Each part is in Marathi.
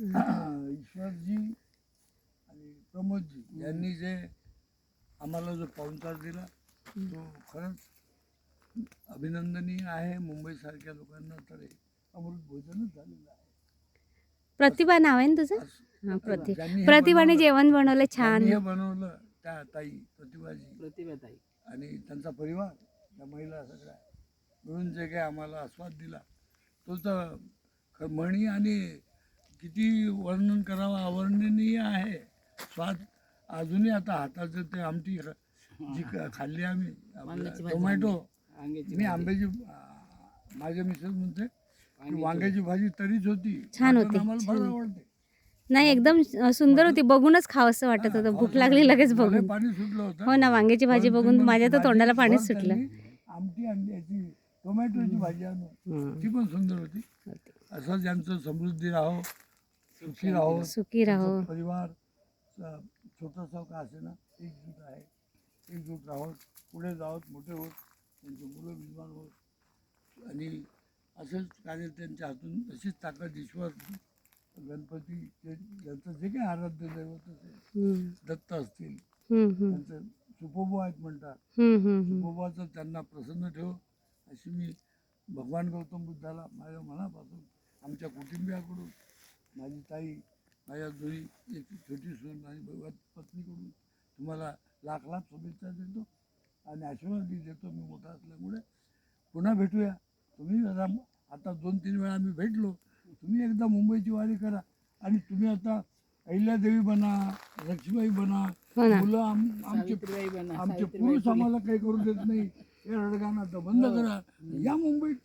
ईश्वरजी आणि प्रमोदजी यांनी जे आम्हाला जो पाहुणचार दिला तो खरंच अभिनंदनीय आहे. मुंबईसारख्या लोकांना तर हे अमृत भोजनच झालेलं आहे. प्रतिभा नाव आहे ना तुझं? असं- हा, प्रति ज्यांनी हे प्रतिभाने जेवण बनवलं छान. हे बनवलं त्या ताई प्रतिभाजी प्रतिभाताई. आणि त्यांचा परिवार त्या महिला सगळ्या मिळून जे काही आम्हाला आस्वाद दिला तो तर म्हणी आणि किती वर्णन करावं अवर्णनीय आहे. स्वाद अजूनही आता हाताचं ते आमटी ख- जी खाल्ली आम्ही. टोमॅटो. वांग्याची मी भाजी. आंब्याची आ, माझे मिसेस म्हणते वांग्याची भाजी तरीच होती. छान होती, नाही एकदम सुंदर होती. बघूनच खावंसं वाटत होतं. भूक लागली लगेच बघून. पाणी सुटलं होतं. हो ना वांग्याची भाजी पण बघून माझ्या तर तोंडाला पाणीच वर सुटलं. आमटी आणली याची टोमॅटोची भाजी आणून. ती पण सुंदर होती. असं ज्यांचं समृद्धी राहो. सुखी राहो. सुखी राहो. त्यांचा परिवार स- छोटासा का असे ना एकजूट आहे. एकजूट राहोत पुढे जावत मोठे होत. त्यांचे मुलं विद्वान होत. आणि असंच कार्य त्यांच्या हातून अशीच ताकद ईश्वर गणपती ते ज्यांचं जे काही आराध्य दैवत असेल. दत्त असतील. त्यांचं सुपोबो आहेत म्हणतात. सुपोबाचं त्यांना प्रसन्न ठेव. अशी मी भगवान गौतम बुद्धाला माझ्या मनापासून आमच्या कुटुंबियाकडून माझी ताई माझ्या दोन्ही एक छोटी सून आणि भगवत पत्नीकडून तुम्हाला लाख लाख शुभेच्छा देतो आणि आशीर्वादही देतो मी मोठा असल्यामुळे. पुन्हा भेटूया. तुम्ही आता आता दोन तीन वेळा आम्ही भेटलो. तुम्ही एकदा मुंबईची वारी करा आणि तुम्ही आता अहिल्यादेवी बना लक्ष्मीबाई बना हो मुलं आम आमचे आमचे पुरुष. आम्हाला काही करू देत नाही. हे रडगाणं तर बंद करा. या मुंबईत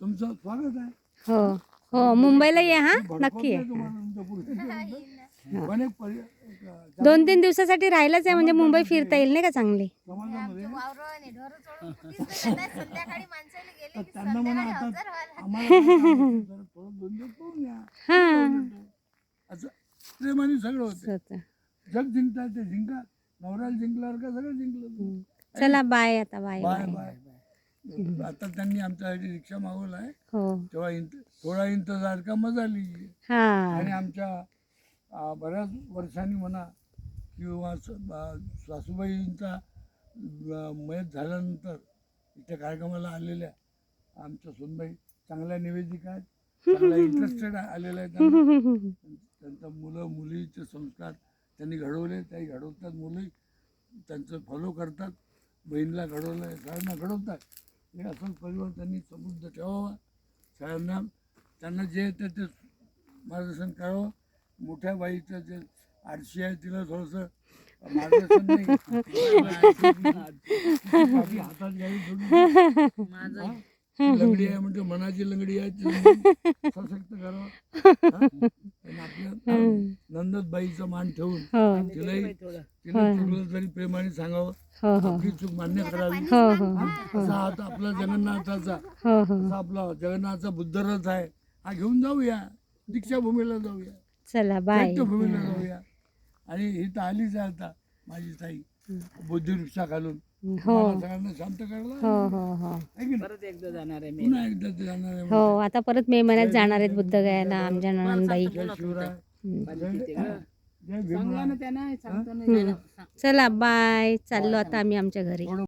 तुमचं स्वागत आहे. हो मुंबईला ये हा? नक्की ये. दोन तीन दिवसासाठी राहिलंच आहे म्हणजे मुंबई फिरता येईल नाही का चांगली? हा. जग जिंकता ते जिंका नवऱ्याला जिंकल्यावर का सगळं जिंकलं चला बाय आता बाय बाय बाय. बाय आता त्यांनी आमच्यासाठी रिक्षा मागवला आहे. हो. तेव्हा थोडा इंतजार का मजा आली. हा. आणि आमच्या बऱ्याच वर्षांनी म्हणा किंवा सासूबाईंचा मयत झाल्यानंतर इथे कार्यक्रमाला आलेल्या आमच्या सुनबाई चांगल्या निवेदिका आहेत. चांगल्या इंटरेस्टेड आलेल्या आहेत त्यांना. त्यांचं मुलं मुलीचे संस्कार त्यांनी घडवले. त्याही घडवतात मुली. त्यांचं फॉलो करतात. बहिणीला घडवलं सगळ्यांना घडवतात. हे असं परिवार त्यांनी समृद्ध ठेवावा. सगळ्यांना त्यांना जे येतं ते मार्गदर्शन करावं. मोठ्या बाईचं जे आरशी आहे तिला थोडंसं मार्गदर्शन नाही बाकी हातात घ्यावी थोडी हा? लंगडी आहे म्हणजे मनाची लंगडी आहे सशक्त करावं. हा? आपल्या नंदतबाईचा मान ठेवून हो. तिलाही थोडं तिला चुकलं तरी प्रेमाने सांगावं. हो हो. आपली चूक मान्य करावी. हो हो. असा हात आपला जगन्नाथाचा हो हो. असा आपला जगन्नाथचा बुद्धरथ आहे. हा घेऊन जाऊया. दीक्षाभूमीला जाऊया. चला बाय. चैत्यभूमीला जाऊया. आणि ही तर आलीच आता माझी ताई बुद्धी रिक्षा घालून. हो. मला सगळ्यांना शांत करायला हो हो हो? परत एकदा जाणार आहे मी. पुन्हा एकदा ते जाणार आहे हो आता परत मे महिन्यात जाणार आहेत बुद्ध गयाला आमच्या नणंदबाई. शिवराय. चला बाय. चाललो आता आम्ही आमच्या घरी.